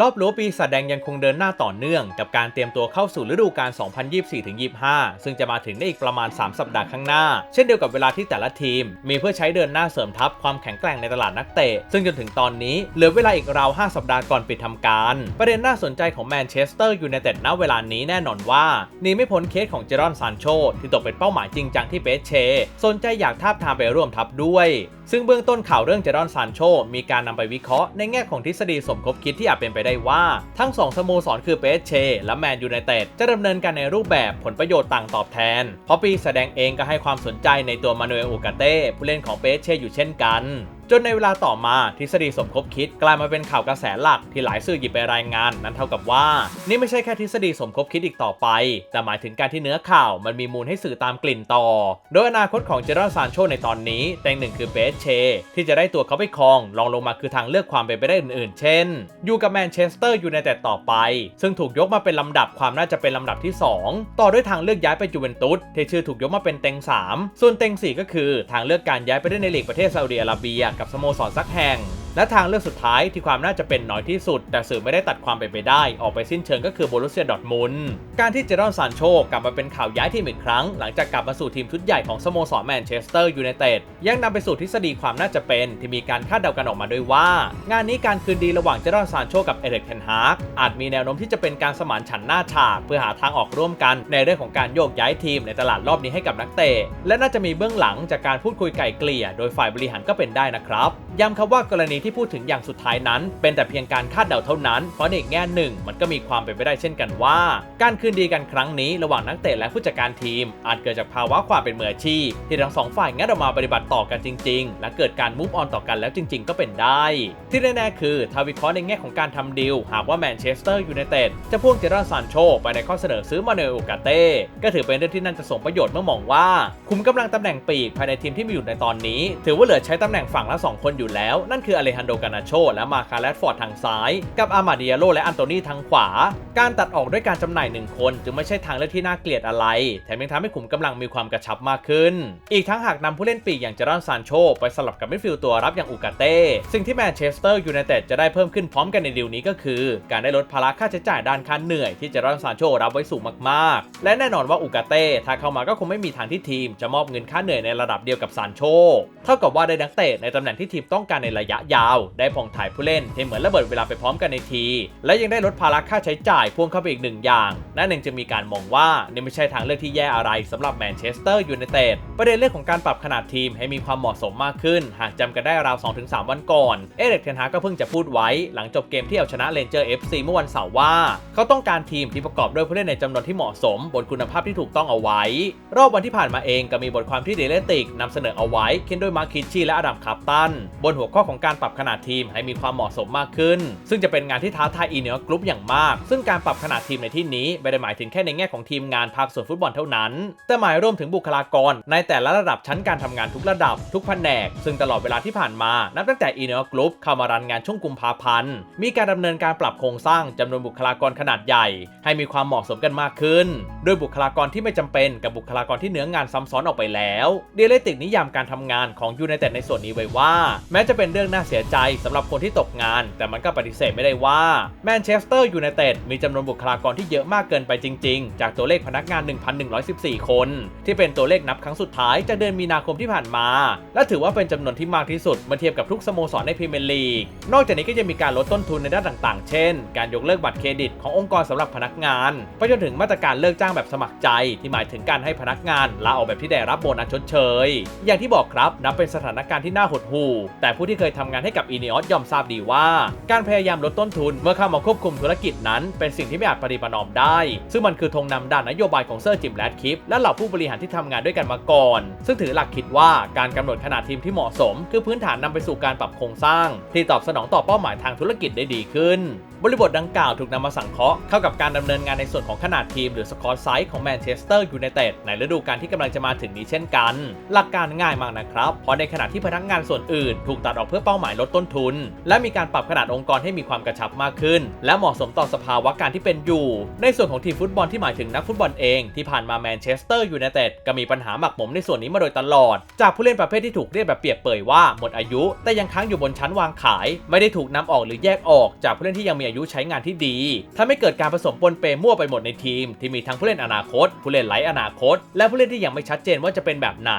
รอบรั้วปีศาจแดงยังคงเดินหน้าต่อเนื่อง กับการเตรียมตัวเข้าสู่ฤดูกาล 2024-25 ซึ่งจะมาถึงในอีกประมาณ 3 สัปดาห์ข้างหน้า เช่นเดียวกับเวลาที่แต่ละทีม มีเพื่อใช้เดินหน้าเสริมทัพความแข็งแกร่งในตลาดนักเตะ ซึ่งจนถึงตอนนี้เหลือเวลาอีกราว 5 สัปดาห์ก่อนปิดทำการ ประเด็นน่าสนใจของแมนเชสเตอร์ยูไนเต็ดณเวลานี้แน่นอนว่าหนีไม่พ้นเคสของเจรอนซานโชที่ตกเป็นเป้าหมายจริงจังที่เปเช สนใจอยากทาบทามไปร่วมทัพด้วย ซึ่งเบื้องต้นข่าวเรื่องเจดอนซานโชมีการนำไปวิเคราะห์ในแง่ของทฤษฎีสมคบคิดที่อาจเป็นไปได้ว่า ทั้งสองสโมสรคือเปเชและแมนยูไนเต็ดจะดำเนินการในรูปแบบผลประโยชน์ต่างตอบแทน เพราะปีแสดงเองก็ให้ความสนใจในตัวมานูเอลอูกาเต้ผู้เล่นของเปเชอยู่เช่นกัน จนในเวลาต่อมาทฤษฎีสมคบคิดกลายมาเป็นข่าวกระแสหลักที่หลายสื่อหยิบไปรายงาน นั้นเท่ากับว่า นี่ไม่ใช่แค่ทฤษฎีสมคบคิดอีกต่อไป แต่หมายถึงการที่เนื้อข่าวมันมีมูลให้สื่อตามกลิ่นต่อ โดยอนาคตของเจอร์ซานโชในตอนนี้แต่งหนึ่งคือเบสเช ที่จะได้ตัวเขาไปครองรองลงมาคือทางเลือกความเป็นไปได้อื่นๆ เช่น อยู่กับแมนเชสเตอร์ยูไนเต็ดต่อไป ซึ่งถูกยกมาเป็นลำดับความน่าจะเป็นลำดับที่ 2 ต่อด้วยทางเลือกย้ายไปจูเวนตุสที่ชื่อถูกยกมาเป็นเต็ง3 ส่วนเต็ง4 ก็คือทางเลือกการย้ายไปเล่นในลีกประเทศซาอุดิอาระเบียกับสโมสรสักแห่งและทางเลือกสุดท้ายที่ความน่าจะเป็นน้อยที่สุด แต่สื่อไม่ได้ตัดความเป็นไปได้ ออกไปสิ้นเชิงก็คือโบรุเซียดอทมุนการที่เจรอนซานโชกลับมาเป็นข่าวย้ายทีมอีกครั้ง หลังจากกลับมาสู่ทีมชุดใหญ่ของสโมสรแมนเชสเตอร์ยูไนเต็ดยังนำไปสู่ทฤษฎีความน่าจะเป็น ที่มีการคาดเดากันออกมาด้วยว่า งานนี้การคืนดีระหว่างเจรอนซานโชกับเอเริกเทนฮากอาจมีแนวโน้มที่จะเป็นการสมานฉันท์หน้าฉากเพื่อหาทางออกร่วมกัน ในเรื่องของการโยกย้ายทีมในตลาดรอบนี้ให้กับนักเตะและน่าจะมีเบื้องหลังจากการพูดคุยไก่เกลี่ย โดยฝ่ายบริหารก็เป็นได้นะครับย้ำครับว่ากรณีที่พูดถึงอย่างสุดท้ายนั้น เป็นแต่เพียงการคาดเดาเท่านั้น เพราะในอีกแง่หนึ่ง มันก็มีความเป็นไปได้เช่นกันว่า การคืนดีกันครั้งนี้ระหว่างนักเตะและผู้จัดการทีม อาจเกิดจากภาวะความเป็นมืออาชีพที่ทั้งสองฝ่ายงัดออกมาปฏิบัติต่อกันจริง ๆ และเกิดการมูฟออนต่อกันแล้วจริง ๆ ก็เป็นได้ ที่แน่ๆคือถ้าวิเคราะห์ในแง่ของการทำดีลหากว่าแมนเชสเตอร์ยูไนเต็ดจะพ่วงเจอร์ซานโชไปในข้อเสนอซื้อมาเนลโอกาเต้ก็ถือเป็นเรื่องที่น่าจะส่งประโยชน์เมื่อมองว่า คุมกำลังตำแหน่งปีกภายในทีมที่มีอยู่ในตอนนี้ ถือว่าเหลือใช้ตำแหน่งฝั่งละสองคนอยู่แล้ว นั่นคืออเลฮันโดกานาโช และมาคาแรดฟอร์ดทางซ้าย กับอามาเดียโลและอันโตนีทางขวา การตัดออกด้วยการจำหน่ายหนึ่งคน จึงไม่ใช่ทางเลือกที่น่าเกลียดอะไร แถมยังทำให้ขุมกำลังมีความกระชับมากขึ้น อีกทั้งหากนำผู้เล่นปีกอย่างเจรอนซานโชไปสลับกับมิดฟิลด์ตัวรับอย่างอูกาเต้สิ่งที่แมนเชสเตอร์ยูไนเต็ดจะได้เพิ่มขึ้นพร้อมกันในดีลนี้ก็คือ การได้ลดภาระค่าใช้จ่ายด้านค่าเหนื่อยที่เจรอนซานโชรับไว้สูงมากๆ และแน่นอนว่าอูกาเต้ถ้าเข้ามาก็คงไม่มีทางที่ทีม จะมอบเงินค่าเหนื่อยในระดับเดียวกับซานโชเท่ากับว่าได้นักเตะในตำแหน่งที่ทีมต้องการในระยะยาว ได้ผ่องถ่ายผู้เล่นที่เหมือนระเบิดเวลาไปพร้อมกันในที และยังได้ลดภาระค่าใช้จ่ายพ่วงเข้าไปอีกหนึ่งอย่าง นั่นเองจึงมีการมองว่านี่ไม่ใช่ทางเลือกที่แย่อะไรสำหรับแมนเชสเตอร์ยูไนเต็ดประเด็นเรื่องของการปรับขนาดทีมให้มีความเหมาะสมมากขึ้น หากจำกันได้ราว 2-3 วันก่อน เอเด็กเทนฮาก็เพิ่งจะพูดไว้ หลังจบเกมที่เอาชนะเลนเจอร์ FC เมื่อวันเสาร์ว่า เขาต้องการทีมที่ประกอบด้วยผู้เล่นในจำนวนที่เหมาะสม บนคุณภาพที่ถูกต้องเอาไว้ รอบวันที่ผ่านมาเองก็มีบทความที่เดลติกนำเสนอเอาไว้เขียนโดยมาร์คิชชีและอดัมคาปตันบนหัวข้อของการปรับขนาดทีมให้มีความเหมาะสมมากขึ้น ซึ่งจะเป็นงานที่ท้าทายอีเนียกรุ๊ปอย่างมาก ซึ่งการปรับขนาดทีมในที่นี้ไม่ได้หมายถึงแค่ในแง่ของทีมงานภาคส่วนฟุตบอลเท่านั้น แต่หมายรวมถึงบุคลากร ในแต่ละระดับชั้นการทำงานทุกระดับ ทุกแผนก ซึ่งตลอดเวลาที่ผ่านมา นับตั้งแต่อีเนียกรุ๊ปเข้ามารันงานช่วงกุมภาพันธ์ มีการดำเนินการปรับโครงสร้างจำนวนบุคลากรขนาดใหญ่ ให้มีความเหมาะสมกันมากขึ้น โดยบุคลากรที่ไม่จำเป็นกับบุคลากรที่เนื้องานซ้ำซ้อนออกไปแล้วเดลติกนิยามการทำงานของยูไนเต็ดในส่วนนี้ไว้ว่า แม้จะเป็นเรื่องน่าเสียใจสำหรับคนที่ตกงาน แต่มันก็ปฏิเสธไม่ได้ว่าแมนเชสเตอร์ยูไนเต็ดมีจำนวนบุคลากรที่เยอะมากเกินไปจริง ๆ จากตัวเลขพนักงาน 1,114 คน ที่เป็นตัวเลขนับครั้งสุดท้ายจากเดือนมีนาคมที่ผ่านมา และถือว่าเป็นจำนวนที่มากที่สุดเมื่อเทียบกับทุกสโมสรในพรีเมียร์ลีก นอกจากนี้ก็ยังมีการลดต้นทุนในด้านต่างๆ เช่น การยกเลิกบัตรเครดิตขององค์กรสำหรับพนักงานไปจนถึงมาตรการเลิกจ้างแบบสมัครใจที่หมายถึงการให้พนักงานลาออกแบบที่ได้รับโบนัสชดเชย อย่างที่บอกครับนับเป็นสถานการณ์ที่น่าหดหู่แต่ผู้ที่เคยทำงานให้กับอีเนอสยอมทราบดีว่า การพยายามลดต้นทุนเมื่อเข้ามาควบคุมธุรกิจนั้น เป็นสิ่งที่ไม่อาจปฏิปนอมได้ ซึ่งมันคือธงนำด้านนโยบายของเซอร์จิมแรดคิปและเหล่าผู้บริหารที่ทำงานด้วยกันมาก่อน ซึ่งถือหลักคิดว่าการกำหนดขนาดทีมที่เหมาะสม คือพื้นฐานนำไปสู่การปรับโครงสร้าง ที่ตอบสนองต่อเป้าหมายทางธุรกิจได้ดีขึ้น บริบทดังกล่าวถูกนำมาสังเคราะห์เข้ากับการดำเนินงานในส่วนของขนาดทีมหรือสกอร์ไซส์ของแมนเชสเตอร์ยูไนเต็ดในฤดูกาลที่กำลังจะมาถึงนี้เช่นกัน หลักการง่ายมากนะครับ เพราะในขณะที่พนักงานส่วนอื่น ถูกตัดออกเพื่อเป้าหมายลดต้นทุน และมีการปรับขนาดองค์กรให้มีความกระชับมากขึ้น และเหมาะสมต่อสภาวะการที่เป็นอยู่ ในส่วนของทีมฟุตบอลที่หมายถึงนักฟุตบอลเองที่ผ่านมาแมนเชสเตอร์ยูไนเต็ดก็มีปัญหาหมักหมมในส่วนนี้มาโดยตลอด จากผู้เล่นประเภทที่ถูกเรียกแบบเปรียบเปยว่าหมดอายุ แต่ยังค้างอยู่บนชั้นวางขาย ไม่ได้ถูกนำออกหรือแยกออกจากผู้เล่นที่ยังมีอายุใช้งานที่ดีถ้าไม่เกิดการผสมปนเปมั่วไปหมดในทีม ที่มีทั้งผู้เล่นอนาคต ผู้เล่นไร้อนาคต และผู้เล่นที่ยังไม่ชัดเจนว่าจะเป็นแบบไหน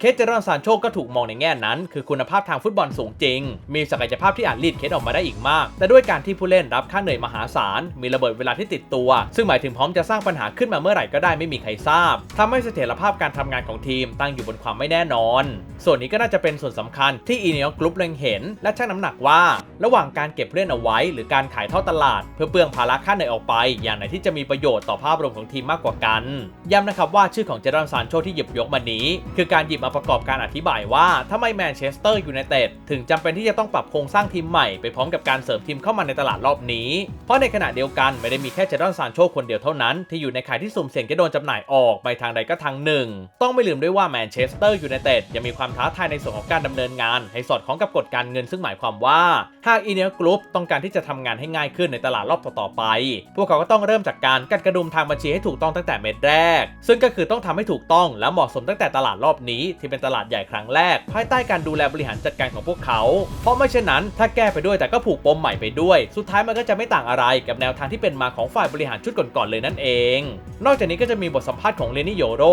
เคสเจรอนซานโชก็ถูกมองในแง่นั้น คือคุณภาพทางฟุตบอลสูงจริง มีศักยภาพที่อาจลีดเคสออกมาได้อีกมาก แต่ด้วยการที่ผู้เล่นรับค่าเหนื่อยมหาศาล มีระเบิดเวลาที่ติดตัว ซึ่งหมายถึงพร้อมจะสร้างปัญหาขึ้นมาเมื่อไหร่ก็ได้ไม่มีใครทราบทำให้เสถียรภาพการทำงานของทีมตั้งอยู่บนความไม่แน่นอน ส่วนนี้ก็น่าจะเป็นส่วนสำคัญที่อีเนียกรุ๊ปเล็งเห็น และชั่งน้ำหนักว่า ระหว่างการเก็บเล่นเอาไว้ หรือการขายเท่อตลาด เพื่อเปลืองภาระค่าเหนื่อยออกไป อย่างไหนที่จะมีประโยชน์ต่อภาพรวมของทีมมากกว่ากัน ย้ำนะครับว่าชื่อของเจดอนซานโชที่หยิบยกมานี้ คือการหยิบมาประกอบการอธิบายว่าทำไมแมนเชสเตอร์ยูไนเต็ดถึงจำเป็นที่จะต้องปรับโครงสร้างทีมใหม่ไปพร้อมกับการเสริมทีมเข้ามาในตลาดรอบนี้ เพราะในขณะเดียวกันไม่ได้มีแค่เจดอนซานโชคนเดียวเท่านั้นที่อยู่ในข่ายที่สุ่มเสี่ยงจะโดนจำหน่ายออกไปทางใดก็ทางหนึ่ง ต้องไม่ลืมด้วยว่าแมนเชสเตอร์ยูไนเต็ดยังมีความท้าทายในส่วนของการดำเนินงาน ให้สอดคล้องกับกฎการเงินซึ่งหมายความว่าหากอีเนียกรุ๊ปต้องการที่จะทำงานให้ง่ายขึ้นในตลาดรอบต่อๆไป พวกเขาก็ต้องเริ่มจากการกัดกระดุมทางบัญชีให้ถูกต้องตั้งแต่เม็ดแรก ซึ่งก็คือต้องทำให้ถูกต้องและเหมาะสมตั้งแต่ตลาดรอบนี้ที่เป็นตลาดใหญ่ครั้งแรก ภายใต้การดูแลบริหารจัดการของพวกเขา เพราะไม่เช่นนั้น ถ้าแก้ไปด้วยแต่ก็ผูกปมใหม่ไปด้วย สุดท้ายมันก็จะไม่ต่างอะไรกับแนวทางที่เป็นมาของฝ่ายบริหารชุดก่อนๆเลยนั่นเอง นอกจากนี้ก็จะมีบทสัมภาษณ์ของเลนี่โยโร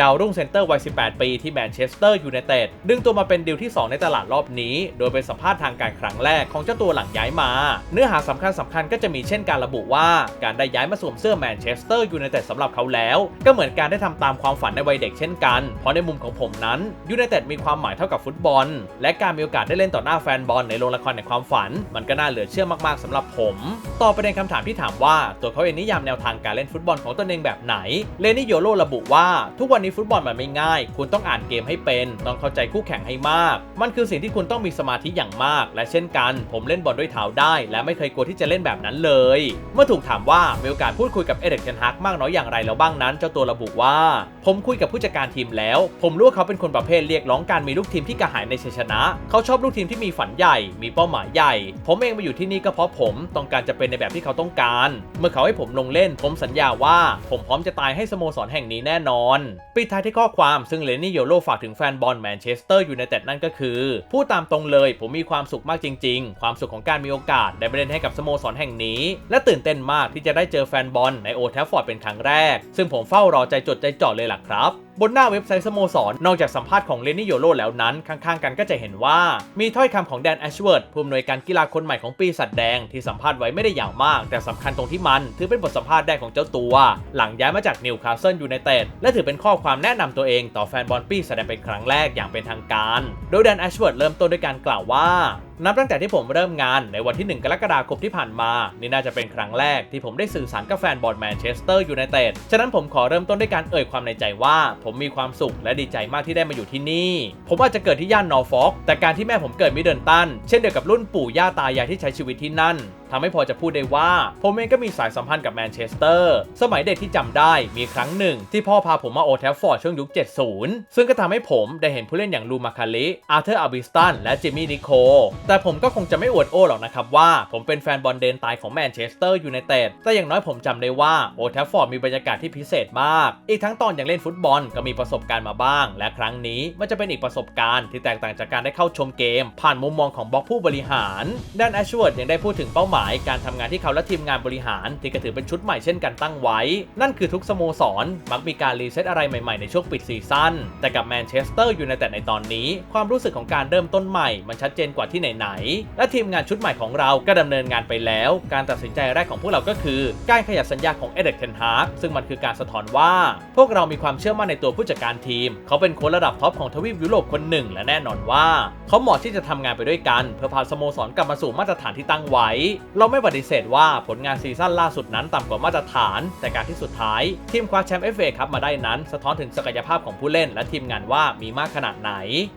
ดาวรุ่งเซนเตอร์วัย 18 ปีที่แมนเชสเตอร์ยูไนเต็ดดึงตัวมาเป็นดีลที่ 2 ในตลาดรอบนี้ โดยเป็นสัมภาษณ์ทางการครั้งแรกของเจ้าตัวหลังย้ายมา เนื้อหาสำคัญสำคัญก็จะมีเช่นการระบุว่าการได้ย้ายมาสวมเสื้อแมนเชสเตอร์ยูไนเต็ดสำหรับเขาแล้ว ก็เหมือนการได้ทำตามความฝันในวัยเด็กเช่นกัน เพราะในมุมของผมนั้นยูไนเต็ดมีความหมายเท่ากับฟุตบอล และการมีโอกาสได้เล่นต่อหน้าแฟนบอลในโรงละครในความฝัน มันก็น่าเหลือเชื่อมากๆสำหรับผม ต่อประเด็นคำถามที่ถามว่าตัวเขาเองนิยามแนวทางการเล่นฟุตบอลของตนเองแบบไหนเลนี่โยโรระบุว่าทุกวันนี้ฟุตบอลมันไม่ง่าย คุณต้องอ่านเกมให้เป็น ต้องเข้าใจคู่แข่งให้มาก มันคือสิ่งที่คุณต้องมีสมาธิอย่างมาก และเช่นกัน ผมเล่นบอลด้วยเท้าได้ และไม่เคยกลัวที่จะเล่นแบบนั้นเลย เมื่อถูกถามว่ามีโอกาสพูดคุยกับเอเดกเทนฮักมากน้อยอย่างไรแล้วบ้างนั้น เจ้าตัวระบุว่า ผมคุยกับผู้จัดการทีมแล้ว ผมรู้ว่าเขาเป็นคนประเภทเรียกร้องการมีลูกทีมที่กระหายในชัยชนะ เขาชอบลูกทีมที่มีฝันใหญ่ มีเป้าหมายใหญ่ ผมเองมาอยู่ที่นี่ก็เพราะผมต้องการจะเป็นในแบบที่เขาต้องการ เมื่อเขาให้ผมลงเล่น ผมสัญญาว่า ผมพร้อมจะตายให้สโมสรแห่งนี้แน่นอนปิดท้ายที่ข้อความซึ่งเลนี่โยโรฝากถึงแฟนบอลแมนเชสเตอร์ยูไนเต็ดนั่นก็คือพูดตามตรงเลย ผมมีความสุขมากจริง ๆ ความสุขของการมีโอกาสได้ไปเล่นให้กับสโมโมสรแห่งนี้ และตื่นเต้นมากที่จะได้เจอแฟนบอลในโอแทฟฟอร์ดเป็นครั้งแรก ซึ่งผมเฝ้ารอใจจดใจจ่อเลยล่ะครับ บนหน้าเว็บไซต์สโมสร นอกจากสัมภาษณ์ของเลนี่โยโรแล้วนั้น ข้างๆกันก็จะเห็นว่า มีถ้อยคำของแดนแอชเวิร์ดผู้อำนวยการกีฬาคนใหม่ของปีศาจแดงที่สัมภาษณ์ไว้ไม่ได้ยาวมาก แต่สำคัญตรงที่มัน ถือเป็นบทสัมภาษณ์แรกของเจ้าตัว หลังย้ายมาจากนิวคาสเซิลยูไนเต็ดและถือเป็นข้อความแนะนำตัวเองต่อแฟนบอลปีศาจแดงเป็นครั้งแรกอย่างเป็นทางการ โดยแดนแอชเวิร์ดเริ่มต้นด้วยการกล่าวว่านับตั้งแต่ที่ผมเริ่มงานในวันที่ 1 กรกฎาคมที่ผ่านมา นี่น่าจะเป็นครั้งแรกที่ผมได้สื่อสารกับแฟนบอลแมนเชสเตอร์ยูไนเต็ด ฉะนั้นผมขอเริ่มต้นด้วยการเอ่ยความในใจว่า ผมมีความสุขและดีใจมากที่ได้มาอยู่ที่นี่ ผมอาจจะเกิดที่ย่านนอร์ฟอกแต่การที่แม่ผมเกิดมิดเดิลตัน เช่นเดียวกับรุ่นปู่ย่าตายายที่ใช้ชีวิตที่นั่น ทำให้พอจะพูดได้ว่า ผมเองก็มีสายสัมพันธ์กับแมนเชสเตอร์ สมัยเด็กที่จำได้มีครั้งหนึ่ง ที่พ่อพาผมมาโอแทฟฟอร์ดช่วงยุค 70 ซึ่งก็ทำให้ผมได้เห็นผู้เล่นอย่างลูมาคาลิอาร์เธอร์อาบิสตัน และจิมมี่นิโค แต่ผมก็คงจะไม่อวดโอ้หรอกนะครับว่า ผมเป็นแฟนบอลเดนตายของแมนเชสเตอร์ยูไนเต็ด แต่อย่างน้อยผมจำได้ว่าโอแทฟฟอร์ดมีบรรยากาศที่พิเศษมาก อีกทั้งตอนอย่างเล่นฟุตบอลก็มีประสบการณ์มาบ้าง และครั้งนี้มันจะเป็นอีกประสบการณ์ที่แตกต่างจากการได้เข้าชมเกม ผ่านมุมมองของบล็อกผู้บริหารด้านแอชเวิร์ดยังได้พูดถึงเป้าหมายการทำงานที่เขาและทีมงานบริหาร ที่ก็ถือเป็นชุดใหม่เช่นกันตั้งไว้ นั่นคือทุกสโมสร มักมีการรีเซ็ตอะไรใหม่ๆในช่วงปิดซีซั่นแต่กับแมนเชสเตอร์ยูไนเต็ดในตอนนี้ ความรู้สึกของการเริ่มต้นใหม่ มันชัดเจนกว่าที่ไหนๆและทีมงานชุดใหม่ของเราก็ดำเนินงานไปแล้ว การตัดสินใจแรกของพวกเราก็คือ การขยับสัญญาของเอเดกเทนฮาร์กซึ่งมันคือการสะท้อนว่า พวกเรามีความเชื่อมั่นในตัวผู้จัดการทีม เขาเป็นโค้ชระดับท็อปของทวีปยุโรปคนหนึ่ง และแน่นอนว่า เขาเหมาะที่จะทำงานไปด้วยกัน เพื่อพาสโมสรกลับมาสู่มาตรฐานที่ตั้งไว้เราไม่ปฏิเสธว่าผลงานซีซั่นล่าสุดนั้นต่ำกว่ามาตรฐาน แต่การที่สุดท้ายทีมคว้าแชมป์เอฟเอครับมาได้นั้นสะท้อนถึงศักยภาพของผู้เล่น และทีมงานว่ามีมากขนาดไหน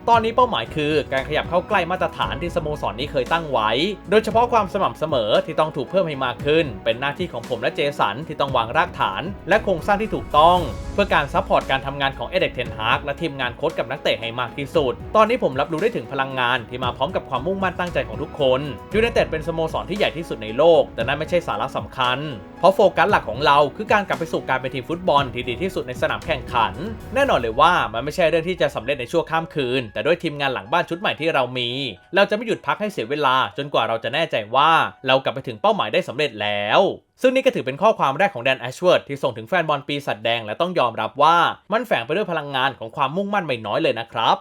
ตอนนี้เป้าหมายคือ การขยับเข้าใกล้มาตรฐานที่สโมสรนนี้เคยตั้งไว้ โดยเฉพาะความสม่ำเสมอที่ต้องถูกเพิ่มให้มากขึ้น เป็นหน้าที่ของผมและเจสันที่ต้องวางรากฐาน และโครงสร้างที่ถูกต้อง เพื่อการซัพพอร์ตการทำงานของเอเด็กเทนฮาร์กและทีมงานโค้ชกับนักเตะให้มากที่สุด ตอนนี้ผมรับรู้ได้ถึงพลังงานที่มาพร้อมกับความมุ่งมั่นตั้งใจของทุกคนยูไนเต็ดเป็นสโมสรที่ใหญ่ที่ที่สุดในโลก แต่นั่นไม่ใช่สาระสำคัญ เพราะโฟกัสหลักของเราคือการกลับไปสู่การเป็นทีมฟุตบอลที่ดีที่สุดในสนามแข่งขัน แน่นอนเลยว่ามันไม่ใช่เรื่องที่จะสำเร็จในชั่วข้ามคืน แต่ด้วยทีมงานหลังบ้านชุดใหม่ที่เรามี เราจะไม่หยุดพักให้เสียเวลา จนกว่าเราจะแน่ใจว่าเรากลับไปถึงเป้าหมายได้สำเร็จแล้วซึ่งนี่ก็ถือเป็นข้อความแรกของแดนแอชเวิร์ดที่ส่งถึงแฟนบอลปีศาจแดงและต้องยอมรับว่ามันแฝงไปด้วยพลังงานของความมุ่งมั่นไม่น้อยเลยนะครับ